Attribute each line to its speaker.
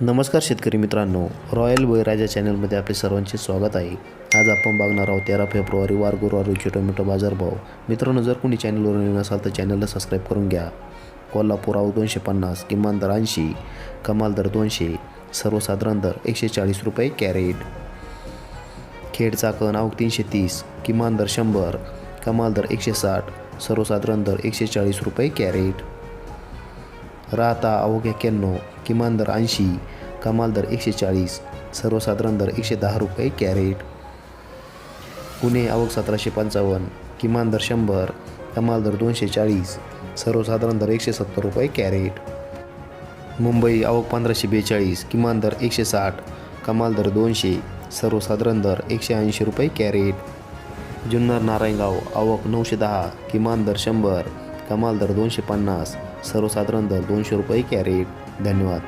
Speaker 1: नमस्कार शेतकरी मित्रांनो रॉयल बळीराजा चॅनलमध्ये आपले सर्वांचे स्वागत आहे. आज आपण बघणार आहोत तेरा फेब्रुवारी वार गुरुवार टोमॅटो बाजारभाव. मित्रांनो जर कोणी चॅनलवर नवीन असाल तर चॅनलला सबस्क्राईब करून घ्या. कोल्हापूर दोनशे पन्नास किमान दर ऐंशी कमाल दर दोनशे सर्वसाधारण दर एकशे चाळीस रुपये कॅरेट. खेड चाकण आवक तीनशे तीस किमान दर शंभर कमाल दर एकशे साठ सर्वसाधारण दर एकशे चाळीस रुपये कॅरेट. राहता आवक एक्क्याण्णव किमान दर ऐंशी कमाल दर एकशे चाळीस सर्वसाधारण दर एकशे दहा रुपये कॅरेट. पुणे आवक सतराशे पंचावन्न किमान दर शंभर कमाल दर दोनशे चाळीस सर्वसाधारण दर एकशे सत्तर रुपये कॅरेट. मुंबई आवक पंधराशे बेचाळीस किमान दर एकशे साठ कमाल दर दोनशे सर्वसाधारण दर एकशे ऐंशी रुपये कॅरेट. जुन्नर नारायणगाव आवक नऊशे दहा किमान दर शंभर कमाल दर दोनशे पन्नास सर्वसाधारण दर दोनशे रुपये कॅरेट. धन्यवाद.